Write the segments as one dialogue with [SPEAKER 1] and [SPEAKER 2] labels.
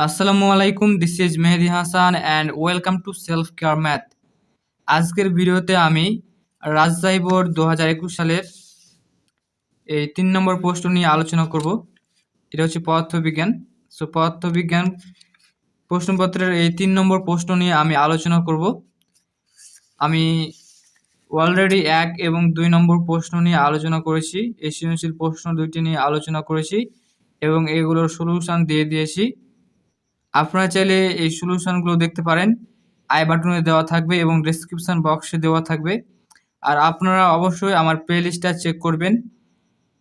[SPEAKER 1] আসসালামু আলাইকুম this is Mehedi Hasan and welcome to self care math আজকের ভিডিওতে আমি রাজশাহী বোর্ড দু হাজার একুশ সালের এই তিন নম্বর প্রশ্ন নিয়ে আলোচনা করব। এটা হচ্ছে পদার্থবিজ্ঞান। সো পদার্থবিজ্ঞান প্রশ্নপত্রের এই তিন নম্বর প্রশ্ন নিয়ে আমি আলোচনা করব। আমি অলরেডি এক এবং দুই নম্বর প্রশ্ন নিয়ে আলোচনা করেছি। এই সৃজনশীল প্রশ্ন দুইটি নিয়ে আলোচনা করেছি এবং এগুলোর সলিউশন দিয়ে দিয়েছি। আপনারা চাইলে এই সলিউশনগুলো দেখতে পারেন। আই বাটনে দেওয়া থাকবে এবং ডিসক্রিপশন বক্সে দেওয়া থাকবে। আর আপনারা অবশ্যই আমার প্লে লিস্টটা চেক করবেন।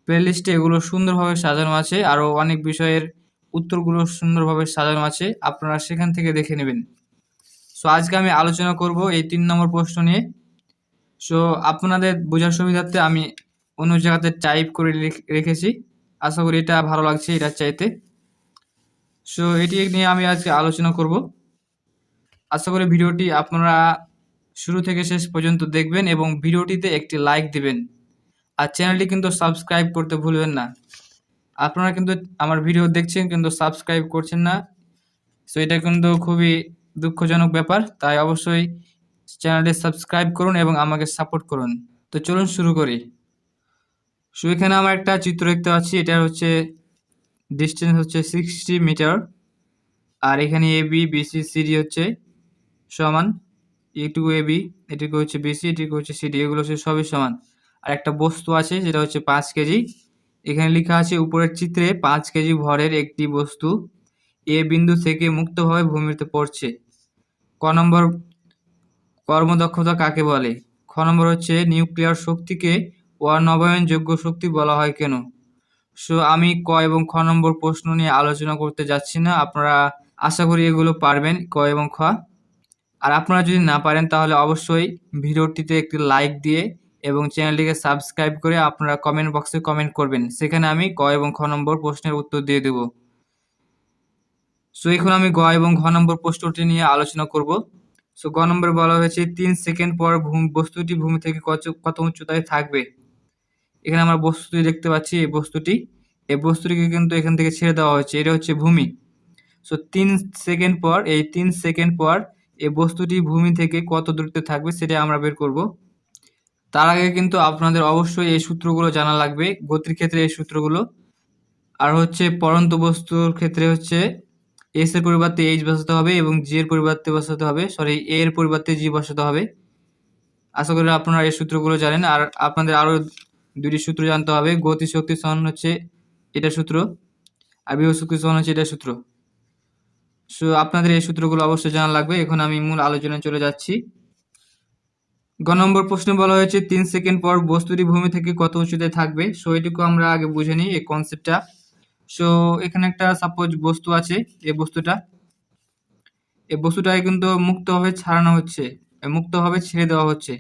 [SPEAKER 1] প্লে লিস্টে এগুলো সুন্দরভাবে সাজানো আছে আরও অনেক বিষয়ের উত্তরগুলো সুন্দরভাবে সাজানো আছে। আপনারা সেখান থেকে দেখে নেবেন। সো আজকে আমি আলোচনা করব এই তিন নম্বর প্রশ্ন নিয়ে। সো আপনাদের বোঝার সুবিধার্থে আমি অন্য জায়গাতে টাইপ করে রেখেছি। আশা করি এটা ভালো লাগছে এটা চাইতে। সো এটি নিয়ে আমি আজকে আলোচনা করব। আশা করি ভিডিওটি আপনারা শুরু থেকে শেষ পর্যন্ত দেখবেন এবং ভিডিওটিতে একটি লাইক দিবেন। আর চ্যানেলটি কিন্তু সাবস্ক্রাইব করতে ভুলবেন না। আপনারা কিন্তু আমার ভিডিও দেখছেন কিন্তু সাবস্ক্রাইব করছেন না। সো এটা কিন্তু খুবই দুঃখজনক ব্যাপার। তাই অবশ্যই চ্যানেলটি সাবস্ক্রাইব করুন এবং আমাকে সাপোর্ট করুন। তো চলুন শুরু করি। সো এখানে আমার একটা চিত্র দেখতে পাচ্ছি। এটা হচ্ছে ডিস্টেন্স হচ্ছে সিক্সটি মিটার আর এখানে এ বি বিসি সিডি হচ্ছে সমান এটুকু এ বি এটুকু হচ্ছে বিসি এটুকু হচ্ছে সিডি এগুলো হচ্ছে সবই সমান। আর একটা বস্তু আছে যেটা হচ্ছে পাঁচ কেজি। এখানে লেখা আছে, উপরের চিত্রে পাঁচ কেজি ভরের একটি বস্তু এ বিন্দু থেকে মুক্তভাবে ভূমিতে পড়ছে। ক নম্বর কর্মদক্ষতা কাকে বলে? খ নম্বর হচ্ছে নিউক্লিয়ার শক্তিকে অনবায়নযোগ্য শক্তি বলা হয় কেন? সো আমি ক এবং খ নম্বর প্রশ্ন নিয়ে আলোচনা করতে যাচ্ছি না, আপনারা আশা করি এগুলো পারবেন, ক এবং খ। আর আপনারা যদি না পারেন, তাহলে অবশ্যই ভিডিওটিতে একটি লাইক দিয়ে এবং চ্যানেলটিকে সাবস্ক্রাইব করে আপনারা কমেন্ট বক্সে কমেন্ট করবেন। সেখানে আমি ক এবং খ নম্বর প্রশ্নের উত্তর দিয়ে দেব। সো, এখন আমি গ এবং ঘ নম্বর প্রশ্নটি নিয়ে আলোচনা করব। সো, গ নম্বর বলা হয়েছে, তিন সেকেন্ড পর ভূমি, বস্তুটি ভূমি থেকে কত কত উচ্চতায় থাকবে? এখানে আমরা বস্তুটি দেখতে পাচ্ছি, এই বস্তুটি। এই বস্তুটিকে কিন্তু এখান থেকে ছেড়ে দেওয়া হয়েছে। এটা হচ্ছে ভূমি। সো তিন সেকেন্ড পর, এই তিন সেকেন্ড পর, এই বস্তুটি ভূমি থেকে কত দূরত্বে থাকবে সেটা আমরা বের করব। তার আগে কিন্তু আপনাদের অবশ্যই এই সূত্রগুলো জানা লাগবে, গতির ক্ষেত্রে এই সূত্রগুলো। আর হচ্ছে পরন্ত বস্তুর ক্ষেত্রে হচ্ছে এস এর পরিবর্তে এইচ বসাতে হবে এবং জি এর পরিবর্তে বসাতে হবে। সরি এ এর পরিবর্তে জি বসাতে হবে। আশা করি আপনারা এই সূত্রগুলো জানেন। আর আপনাদের আরও দুটি সূত্র জানতে হবে। গতি শক্তি সমান হচ্ছে এটা সূত্র, আর বিভব শক্তি সমান হচ্ছে এটা সূত্র। সো আপনাদের এই সূত্রগুলো অবশ্যই জানা লাগবে। এখন আমি মূল আলোচনায় চলে যাচ্ছি। গ নম্বর প্রশ্ন বলা হয়েছে, তিন সেকেন্ড পর বস্তুটি ভূমি থেকে কত উঁচুতে থাকবে? সো এটুকু আমরা আগে বুঝে নিই এই কনসেপ্টটা সো এখানে একটা সাপোজ বস্তু আছে এই বস্তুটা। এই বস্তুটাকে কিন্তু মুক্তভাবে ছাড়ানো হচ্ছে মুক্তভাবে ছেড়ে দেওয়া হচ্ছে।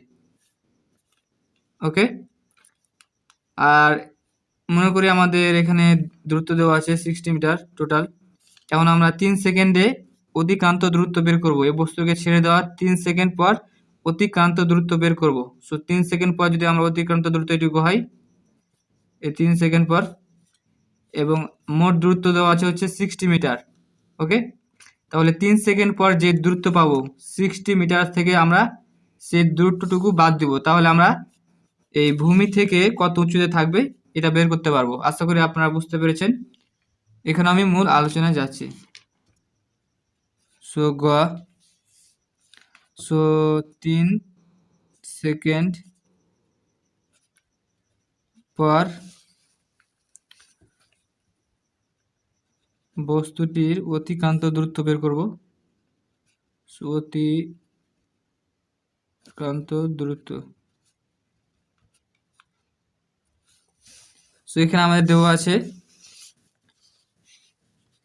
[SPEAKER 1] ওকে আর মনে করি আমাদের এখানে দূরত্ব দেওয়া আছে সিক্সটি মিটার টোটাল এখন আমরা তিন সেকেন্ডে অতিক্রান্ত দূরত্ব বের করব। এই বস্তুকে ছেড়ে দেওয়ার তিন সেকেন্ড পর অতিক্রান্ত দূরত্ব বের করব। সো তিন সেকেন্ড পর যদি আমরা অতিক্রান্ত দূরত্ব এটুকু হয় এই তিন সেকেন্ড পর এবং মোট দূরত্ব দেওয়া আছে হচ্ছে সিক্সটি মিটার ওকে তাহলে তিন সেকেন্ড পর যে দূরত্ব পাবো সিক্সটি মিটার থেকে আমরা সেই দূরত্বটুকু বাদ দিব। তাহলে আমরা এই ভূমি থেকে কত উঁচুতে থাকবে এটা বের করতে পারব। আশা করি আপনারা বুঝতে পেরেছেন। এখানে আমি মূল আলোচনায় যাচ্ছি। সো, গ, সো, তিন সেকেন্ড পর বস্তুটির অতিক্রান্ত দূরত্ব বের করব। অতিক্রান্ত দূরত্ব। সো এখানে আমাদের দেওয়া আছে,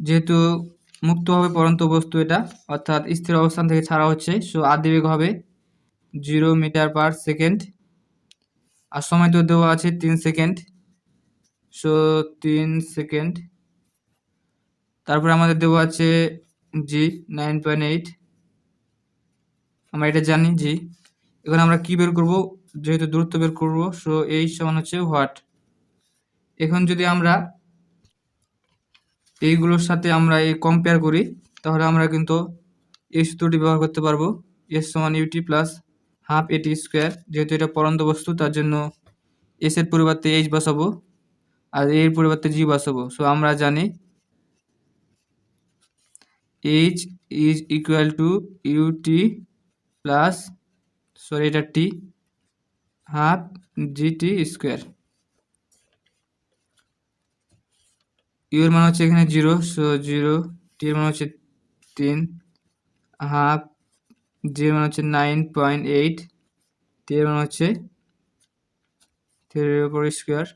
[SPEAKER 1] যেহেতু মুক্তভাবে পরন্ত বস্তু এটা, অর্থাৎ স্থির অবস্থান থেকে ছাড়া হচ্ছে সো আদিবেগ হবে জিরো মিটার পার সেকেন্ড আর সময় তো দেওয়া আছে তিন সেকেন্ড সো তিন সেকেন্ড তারপরে আমাদের দেওয়া আছে জি নাইন পয়েন্ট এইট আমরা এটা জানি জি এখন আমরা কি বের করব, যেহেতু দূরত্ব বের করব সো এই সমান হচ্ছে হোয়াট এখন যদি আমরা এইগুলোর সাথে আমরা এই কম্পেয়ার করি, তাহলে আমরা কিন্তু এই সূত্রটি ব্যবহার করতে পারব এস সমান ইউটি প্লাস হাফ এটি স্কোয়ার যেহেতু এটা পরন্ত বস্তু, তার জন্য এস এর পরিবর্তে এইচ বসাবো আর এর পরিবর্তে জি বসাবো। সো আমরা জানি H is equal to U T plus sorry এটা T half G T square U এর মান হচ্ছে এখানে জিরো সো জিরো টি এর মান হচ্ছে তিন হাফ জি এর মান হচ্ছে নাইন পয়েন্ট এইট টি এর মান হচ্ছে থ্রির উপর স্কোয়ার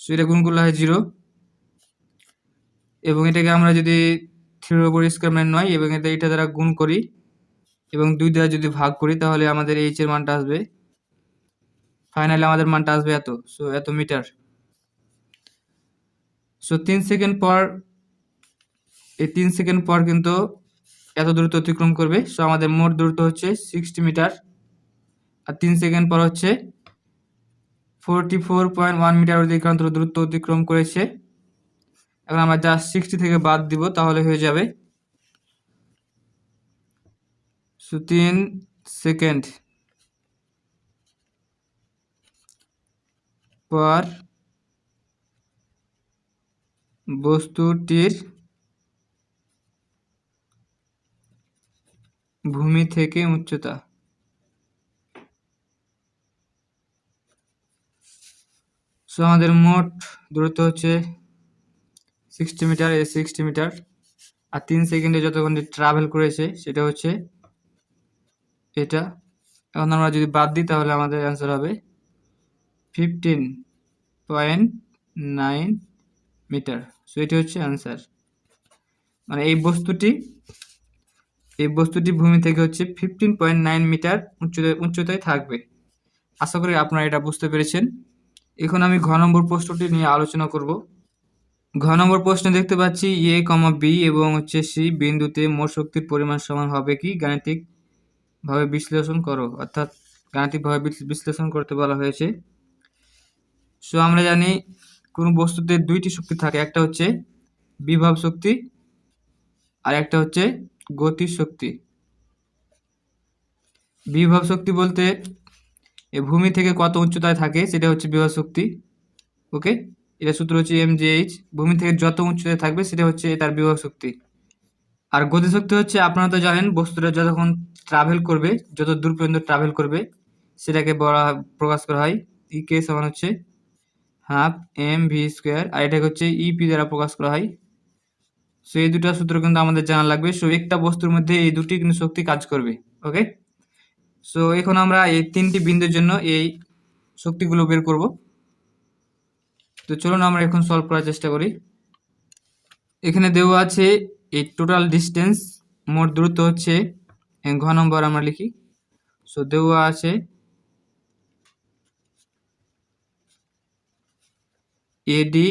[SPEAKER 1] সো এটা গুণ করলে হয় জিরো এবং এটাকে আমরা যদি থ্রির উপর স্কোয়ার মানে নয়, এবং এটা এটা দ্বারা গুণ করি, এবং দুই দ্বারা যদি ভাগ করি, তাহলে আমাদের এইচ এর মানটা আসবে। ফাইনালি আমাদের মানটা আসবে এত সো এত মিটার সো তিন সেকেন্ড পর, এই তিন সেকেন্ড পর কিন্তু এত দূরত্ব অতিক্রম করবে। সো আমাদের মোট দূরত্ব হচ্ছে সিক্সটি মিটার আর তিন সেকেন্ড পর হচ্ছে forty four point one meter অতিক্রান্ত দূরত্ব অতিক্রম করেছে। এখন আমরা জাস্ট সিক্সটি থেকে বাদ দিব, তাহলে হয়ে যাবে। সো তিন সেকেন্ড পর বস্তুটির ভূমি থেকে উচ্চতা। সো আমাদের মোট দূরত্ব হচ্ছে সিক্সটি মিটার এ সিক্সটি মিটার আর তিন সেকেন্ডে যতক্ষণ ট্রাভেল করেছে, সেটা হচ্ছে এটা। এখন আমরা যদি বাদ দিই, তাহলে আমাদের অ্যান্সার হবে fifteen point nine meter so এটি হচ্ছে অ্যান্সার মানে এই বস্তুটি এই বস্তুটি ভূমি থেকে হচ্ছে ফিফটিন পয়েন্ট নাইন মিটার উচ্চতায় উচ্চতায় থাকবে। আশা করি আপনারা এটা বুঝতে পেরেছেন। এখন আমি ঘ নম্বর প্রশ্নটি নিয়ে আলোচনা করব। ঘ নম্বর প্রশ্নে দেখতে পাচ্ছি এ কমা বি এবং হচ্ছে সি বিন্দুতে মোট শক্তির পরিমাণ সমান হবে কি? গাণিতিক ভাবে বিশ্লেষণ করো। অর্থাৎ গাণিতিকভাবে বিশ্লে- বিশ্লেষণ করতে বলা হয়েছে। সো আমরা জানি কোনো বস্তুতে দুইটি শক্তি থাকে, একটা হচ্ছে বিভব শক্তি আর একটা হচ্ছে গতি শক্তি। বিভব শক্তি বলতে এ ভূমি থেকে কত উচ্চতায় থাকে সেটা হচ্ছে বিভব শক্তি, ওকে? এটা সূত্র হচ্ছে এম জি এইচ ভূমি থেকে যত উচ্চতায় থাকবে সেটা হচ্ছে তার বিভব শক্তি। আর গতিশক্তি হচ্ছে, আপনারা তো জানেন, বস্তুটা যতক্ষণ ট্রাভেল করবে, যত দূর পর্যন্ত ট্রাভেল করবে, সেটাকে বলা, প্রকাশ করা হয় ই কে সমান হচ্ছে হাফ এম ভি স্কোয়ার আর এটাকে হচ্ছে ইপি দ্বারা প্রকাশ করা হয়। সো এই দুটো সূত্র কিন্তু আমাদের জানা লাগবে। সো একটা বস্তুর মধ্যে এই দুটি কিন্তু শক্তি কাজ করবে ওকে সো এখন আমরা এই তিনটি বিন্দুর জন্য এই শক্তিগুলো বের করব। তো চলুন আমরা এখন সলভ করার চেষ্টা করি। এখানে দেওয়া আছে এই টোটাল ডিস্টেন্স মোট দূরত্ব হচ্ছে ঘ নম্বর আমরা লিখি। সো দেওয়া আছে এডি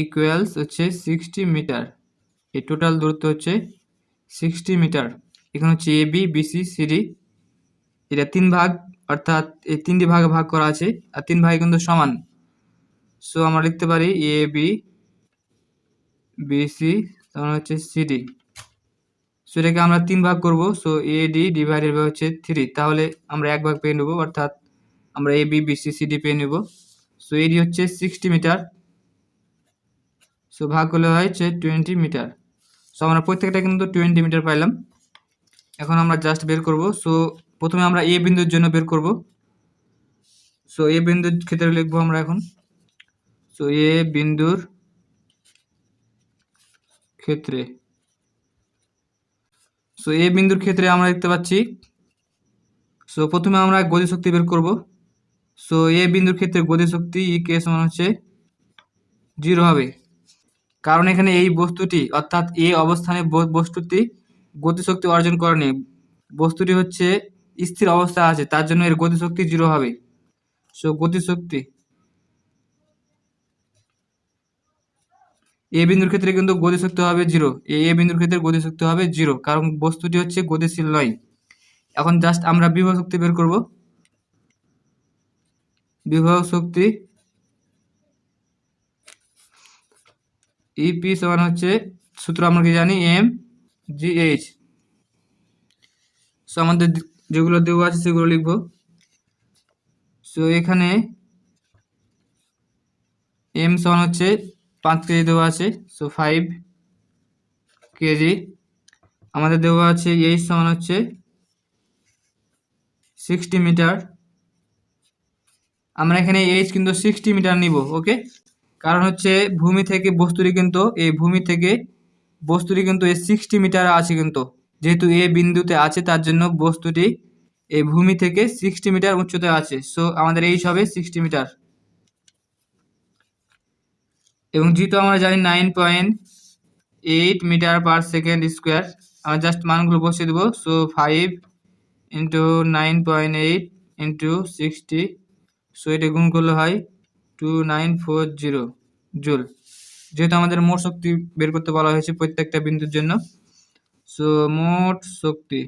[SPEAKER 1] ইকুয়ালস হচ্ছে সিক্সটি মিটার এই টোটাল দূরত্ব হচ্ছে সিক্সটি মিটার এখানে হচ্ছে এ বি বিসি সিডি এটা তিন ভাগ, অর্থাৎ এই তিনটি ভাগে ভাগ করা আছে, আর তিন ভাগে কিন্তু সমান। সো আমরা লিখতে পারি এ বি বিসি তখন হচ্ছে সিডি সো এটাকে আমরা তিন ভাগ করব। So A D divided by হচ্ছে থ্রি তাহলে আমরা এক ভাগ পেয়ে নেব, অর্থাৎ আমরা এ বি বিসি সিডি পেয়ে নেব। সো এডি হচ্ছে সিক্সটি মিটার সো ভাগ করলে হয় হচ্ছে টোয়েন্টি মিটার সো আমরা প্রত্যেকটা কিন্তু টোয়েন্টি মিটার পাইলাম। এখন আমরা জাস্ট বের করব। সো প্রথমে আমরা এ বিন্দুর জন্য বের করব। সো এ বিন্দুর ক্ষেত্রে লিখব আমরা এখন। সো এ বিন্দুর ক্ষেত্রে। সো এ বিন্দুর ক্ষেত্রে আমরা দেখতে পাচ্ছি। সো প্রথমে আমরা গতিশক্তি বের করব। সো এ বিন্দুর ক্ষেত্রে গতিশক্তি ই কে সমান হচ্ছে জিরো হবে। কারণ এখানে এই বস্তুটি, অর্থাৎ এ অবস্থানে বস্তুটি গতিশক্তি অর্জন করেনি। বস্তুটি হচ্ছে স্থির অবস্থা আছে, তার জন্য এর গতিশক্তি জিরো হবে। সো গতিশক্তি। এ বিন্দুর ক্ষেত্রে কিন্তু গতিশক্তি হবে জিরো এ বিন্দুর ক্ষেত্রে গতিশক্তি হবে জিরো কারণ বস্তুটি হচ্ছে গতিশীল নয়। এখন জাস্ট আমরা বিভব শক্তি বের করব। বিভব শক্তি ইপি সমান হচ্ছে সূত্র আমরা কি জানি? এম জি এইচ সো আমাদের যেগুলো দেওয়া আছে, সেগুলো লিখব। সো এখানে এম সমান হচ্ছে পাঁচ কেজি দেওয়া আছে সো ফাইভ কেজি। আমাদের দেওয়া আছে এইচ সমান হচ্ছে সিক্সটি মিটার আমরা এখানে এইচ কিন্তু সিক্সটি মিটার নিব ওকে কারণ হচ্ছে ভূমি থেকে বস্তুটি কিন্তু, এই ভূমি থেকে বস্তুটি কিন্তু এই সিক্সটি মিটার আছে কিন্তু। যেহেতু এ বিন্দুতে আছে, তার জন্য বস্তুটি এই ভূমি থেকে সিক্সটি মিটার উচ্চতায় আছে। সো আমাদের এইচ হবে সিক্সটি মিটার এবং যেহেতু আমরা জানি nine point eight meter per second square আমরা জাস্ট মানগুলো বসিয়ে দেবো। So five into nine point eight into sixty so এটা গুণ করলে হয় two nine four zero joule. যেহেতু আমাদের মোট শক্তি বের করতে বলা হয়েছে প্রত্যেকটা বিন্দুর জন্য সো মোট শক্তি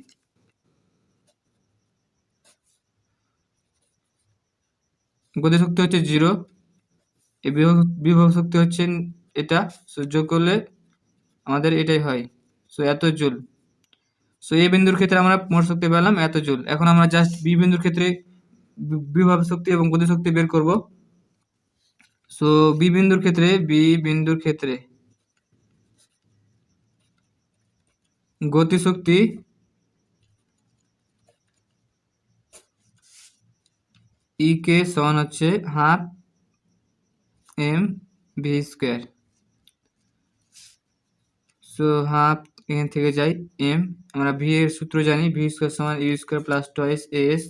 [SPEAKER 1] গতি শক্তি হচ্ছে জিরো এই বিভব শক্তি হচ্ছে এটা সো যোগ করলে আমাদের এটাই হয় সো এত জুল। সো এই বিন্দুর ক্ষেত্রে আমরা মোট শক্তি পেলাম এত জুল। এখন আমরা জাস্ট বি বিন্দুর ক্ষেত্রে বিভব শক্তি এবং গতি শক্তি বের করব। সো বি বিন্দুর ক্ষেত্রে বি বিন্দুর ক্ষেত্রে গতিশক্তি ই কে সমান হচ্ছে half M V square so half এখান থেকে যাই এম আমরা ভি এর সূত্র জানি ভি স্কোয়ার সমান U square plus two A S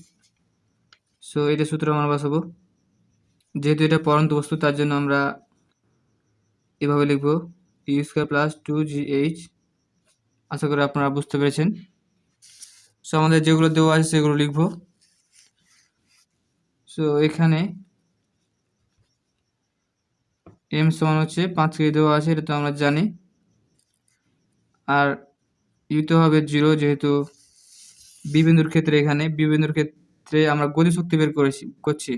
[SPEAKER 1] so এটা সূত্র আমরা বসাবো। যেহেতু এটা পরন্ত বস্তু, তার জন্য আমরা এভাবে লিখব U square plus two G H আশা করি আপনারা বুঝতে পেরেছেন। সো আমাদের যেগুলো দেওয়া আছে, সেগুলো লিখব। সো এখানে এম সমান হচ্ছে পাঁচ কেজি দেওয়া আছে, এটা তো আমরা জানি। আর ইউতে হবে জিরো যেহেতু বিবিন্দুর ক্ষেত্রে এখানে বিবিন্দুর ক্ষেত্রে আমরা গতিশক্তি বের করেছি, করছি।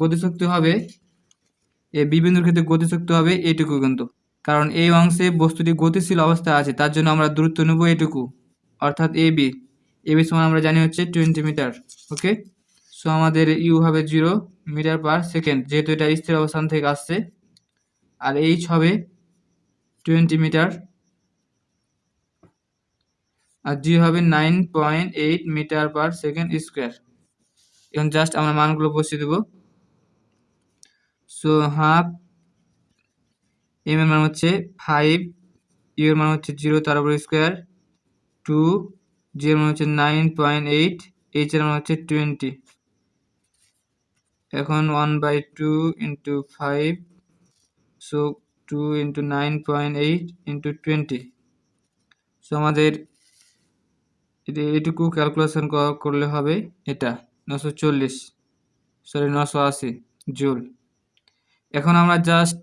[SPEAKER 1] গতিশক্তি হবে এই বিবিন্দুর ক্ষেত্রে গতিশক্তি হবে এইটুকু কিন্তু। কারণ এই অংশে বস্তুটি গতিশীল অবস্থায় আছে, তার জন্য আমরা দূরত্ব নেব এটুকু। অর্থাৎ এ বি। এ বি সমান আমরা জানি হচ্ছে টোয়েন্টি মিটার ওকে সো আমাদের ইউ হবে জিরো মিটার পার সেকেন্ড যেহেতু এটা স্থির অবস্থান থেকে আসছে। আর এইচ হবে টোয়েন্টি মিটার আর জি হবে nine point eight meter per second square এখন জাস্ট আমরা মানগুলো বসিয়ে দেবো। সো হাফ, এম এর মান হচ্ছে ফাইভ, ইউ এর মান হচ্ছে জিরো, তার উপর স্কোয়ার টু, জি এর মান হচ্ছে নাইন পয়েন্ট এইট, এইচ এর মান হচ্ছে টোয়েন্টি। এখন one by two into five, so two into nine point eight into twenty. So আমাদের এটা, এটুকু ক্যালকুলেশন করলে হবে এটা, নশো চল্লিশ, সরি, নশো আশি জুল। এখন আমরা জাস্ট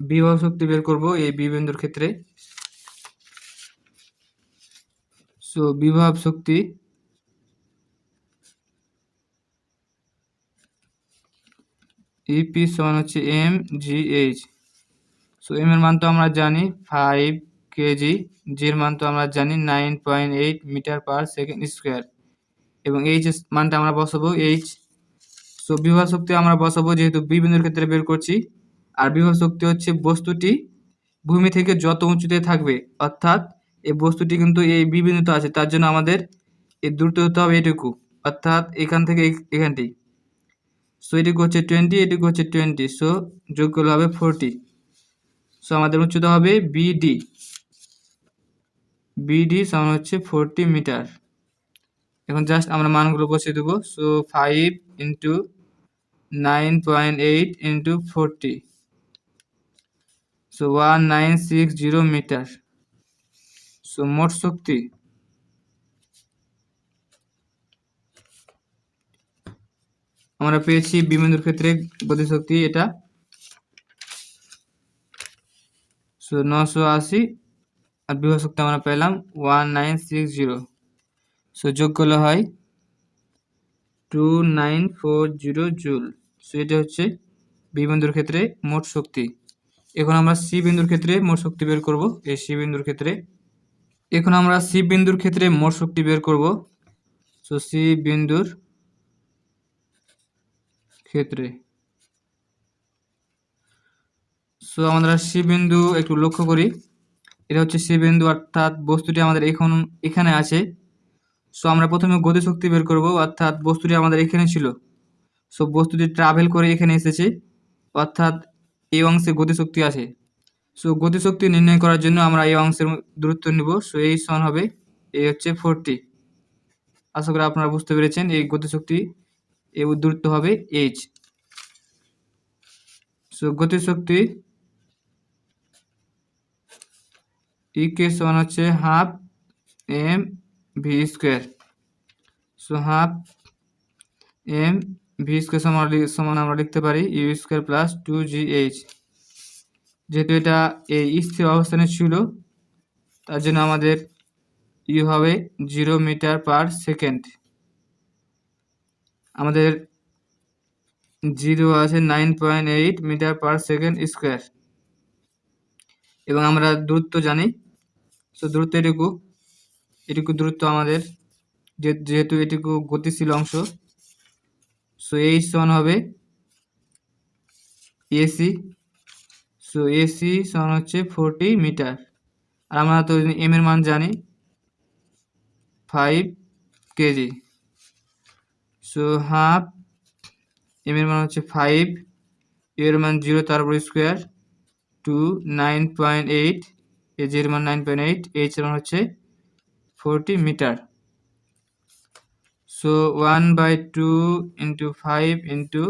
[SPEAKER 1] বিভব শক্তি বের করব এই বিবেন্দুর ক্ষেত্রে। সো বিভব শক্তি ইপি সমান হচ্ছে M G H so M এর মান তো আমরা জানি ফাইভ কেজি জি এর মান তো আমরা জানি nine point eight meter per second square এবং এইচ মানটা আমরা বসাবো এইচ সো বিভব শক্তি আমরা বসাবো যেহেতু বিবিন্দুর ক্ষেত্রে বের করছি। আর বিভব শক্তি হচ্ছে বস্তুটি ভূমি থেকে যত উঁচুতে থাকবে, অর্থাৎ এই বস্তুটি কিন্তু এই বিবিন্দুতে আছে, তার জন্য আমাদের এই দূরত্ব হতে হবে এটুকু, অর্থাৎ এখান থেকে এখানটি। সো এটুকু হচ্ছে টোয়েন্টি এটুকু হচ্ছে টোয়েন্টি সো যোগ করলে হবে ফোরটি সো আমাদের উচ্চতা হবে বিডি বিডি সমান হচ্ছে ফোরটি মিটার এখন জাস্ট আমরা মানগুলো বসিয়ে দেবো। So five into nine point eight into forty so one nine six zero meter so মোট শক্তি আমরা পেয়েছি বিবিন্দুর ক্ষেত্রে গতিশক্তি এটা। সো নশো আশি আর বিভব শক্তি আমরা পেলাম one nine six zero so যোগ করলে হয় two nine four zero joule so এটা হচ্ছে বিবিন্দুর ক্ষেত্রে মোট শক্তি। এখন আমরা সি বিন্দুর ক্ষেত্রে মোট শক্তি বের করব। এই সি বিন্দুর ক্ষেত্রে। এখন আমরা সি বিন্দুর ক্ষেত্রে মোট শক্তি বের করব। সো সি বিন্দুর ক্ষেত্রে। সো আমরা সি বিন্দু একটু লক্ষ্য করি। এটা হচ্ছে সি বিন্দু, অর্থাৎ বস্তুটি আমাদের এখন, এখানে আছে। সো আমরা প্রথমে গতিশক্তি বের করব, অর্থাৎ বস্তুটি আমাদের এখানে ছিল। সো বস্তুটি ট্রাভেল করে এখানে এসেছে। অর্থাৎ এই অংশে গতিশক্তি আছে। সো গতিশক্তি নির্ণয় করার জন্য আমরা এই অংশের দূরত্ব নিব। সো এই সন হবে, এই হচ্ছে ফোরটি আশা করি আপনারা বুঝতে পেরেছেন, এই গতিশক্তি, এই দূরত্ব হবে এইচ সো গতিশক্তি ইকে সমান হচ্ছে half M V square so half M V square সমান সমান আমরা লিখতে পারি U square plus two G H যেহেতু এটা এই স্থির অবস্থানে ছিল, তার জন্য আমাদের ইউ হবে জিরো মিটার পার সেকেন্ড আমাদের জিরো আছে nine point eight meter per second square এবং আমরা দূরত্ব জানি সো দূরত্ব এটুকু এটুকু দূরত্ব আমাদের যেহেতু এটুকু গতিশীল অংশ সো এই সমান হবে এসি সো এসি সমান হচ্ছে ফোরটি মিটার আর আমরা তো এম এর মান জানি five KG so half M এর মান হচ্ছে ফাইভ এর মান জিরো তারপর square two nine point eight এ জির মান নাইন পয়েন্ট এইট এইচ এর মান হচ্ছে forty meter by two into five into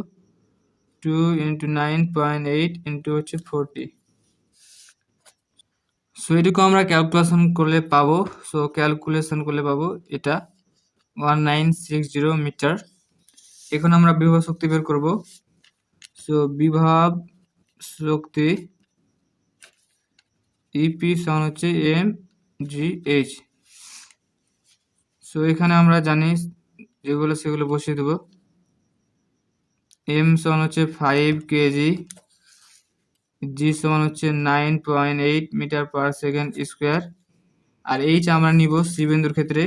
[SPEAKER 1] two into nine point eight into হচ্ছে ফোরটি সো এটুকু আমরা ক্যালকুলেশন করলে পাবো। সো ক্যালকুলেশন করলে পাবো এটা one nine six zero meter এখন আমরা বিভব শক্তি বের করব। সো বিভব শক্তি ইপি সমান হচ্ছে এম জি এইচ সো এখানে আমরা জানি যেগুলো, সেগুলো বসিয়ে দেবো। এম সমান হচ্ছে ফাইভ কেজি জি সমান হচ্ছে nine point eight meter per second square আর এইচ আমরা নিব সি বিন্দুর ক্ষেত্রে,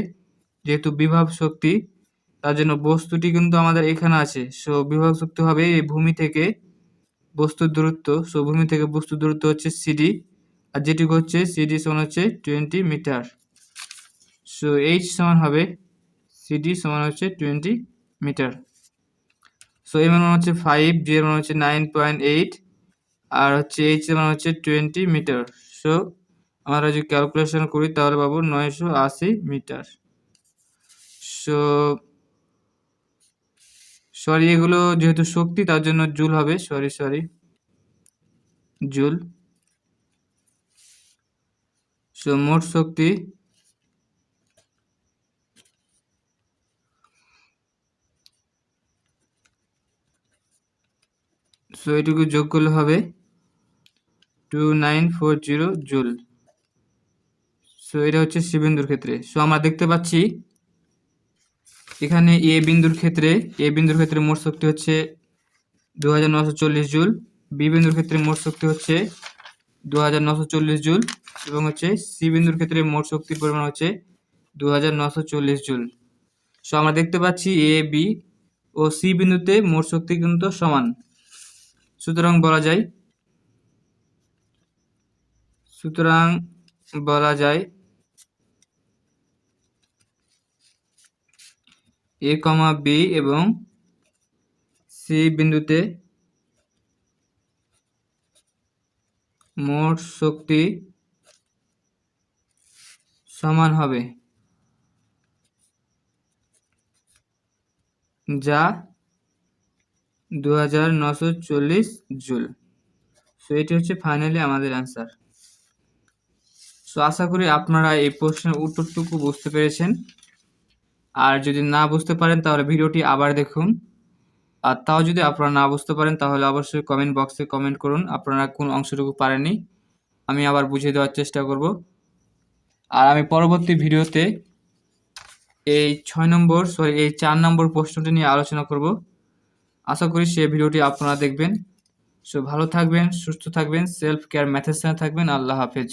[SPEAKER 1] যেহেতু বিভব শক্তি, তার জন্য বস্তুটি কিন্তু আমাদের এখানে আছে। সো বিভব শক্তি হবে এই ভূমি থেকে বস্তুর দূরত্ব। সো ভূমি থেকে বস্তুর দূরত্ব হচ্ছে সিডি আর যেটুকু হচ্ছে সিডি সমান হচ্ছে টোয়েন্টি মিটার সো এইচ সমান হবে সিডি সমান হচ্ছে টোয়েন্টি মিটার সো এর মান হচ্ছে ফাইভ জি এর মান হচ্ছে নাইন পয়েন্ট এইট আর হচ্ছে এইচ এর মান হচ্ছে টোয়েন্টি মিটার সো আমরা যদি ক্যালকুলেশন করি তাহলে পাবো নয়শো আশি মিটার সো সরি এগুলো যেহেতু শক্তি, তার জন্য জুল হবে। সরি সরি জুল সো মোট শক্তি সো এটুকু যোগ করলে হবে two nine four zero joule so এটা হচ্ছে সি বিন্দুর ক্ষেত্রে। সো আমরা দেখতে পাচ্ছি এখানে এ বিন্দুর ক্ষেত্রে, এ বিন্দুর ক্ষেত্রে মোট শক্তি হচ্ছে দু হাজার জুল বি বিন্দুর ক্ষেত্রে মোট শক্তি হচ্ছে দু হাজার জুল এবং হচ্ছে সি বিন্দুর ক্ষেত্রে মোট শক্তির পরিমাণ হচ্ছে দু জুল সো আমরা দেখতে পাচ্ছি এ, বি ও সি বিন্দুতে মোট শক্তি কিন্তু সমান। সুতরাং বলা যায়, সুতরাং বলা যায় এ কমা বি এবং সি বিন্দুতে মোট শক্তি সমান হবে, যা দু হাজার নশো চল্লিশ জুল। সো এটি হচ্ছে ফাইনালি আমাদের অ্যান্সার সো আশা করি আপনারা এই প্রশ্নের উত্তরটুকু বুঝতে পেরেছেন। আর যদি না বুঝতে পারেন, তাহলে ভিডিওটি আবার দেখুন। আর তাও যদি আপনারা না বুঝতে পারেন, তাহলে অবশ্যই কমেন্ট বক্সে কমেন্ট করুন। আপনারা কোন অংশটুকু পারেননি, আমি আবার বুঝিয়ে দেওয়ার চেষ্টা করব। আর আমি পরবর্তী ভিডিওতে এই ছয় নম্বর সরি এই চার নম্বর প্রশ্নটি নিয়ে আলোচনা করব। আশা করি সে ভিডিওটি আপনারা দেখবেন। সো ভালো থাকবেন, সুস্থ থাকবেন সেলফ কেয়ার ম্যাথের সাথে থাকবেন। আল্লাহ হাফেজ।